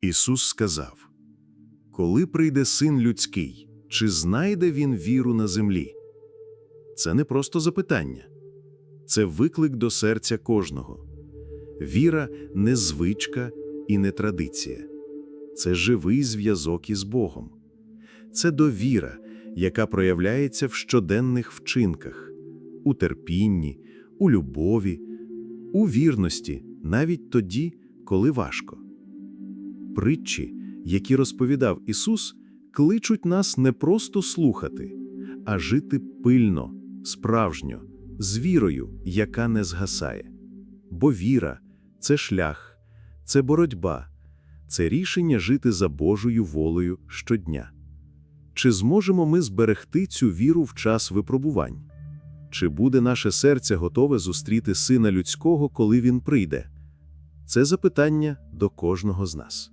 Ісус сказав: Коли прийде син людський, чи знайде він віру на землі? Це не просто запитання, це виклик до серця кожного. Віра не звичка і не традиція, це живий зв'язок із Богом. Це довіра, яка проявляється в щоденних вчинках, у терпінні, у любові, у вірності, навіть тоді, коли важко. Притчі, які розповідав Ісус, кличуть нас не просто слухати, а жити пильно, справжньо, з вірою, яка не згасає. Бо віра це шлях, це боротьба, це рішення жити за Божою волею щодня. Чи зможемо ми зберегти цю віру в час випробувань? Чи буде наше серце готове зустріти Сина Людського, коли Він прийде? Це запитання до кожного з нас.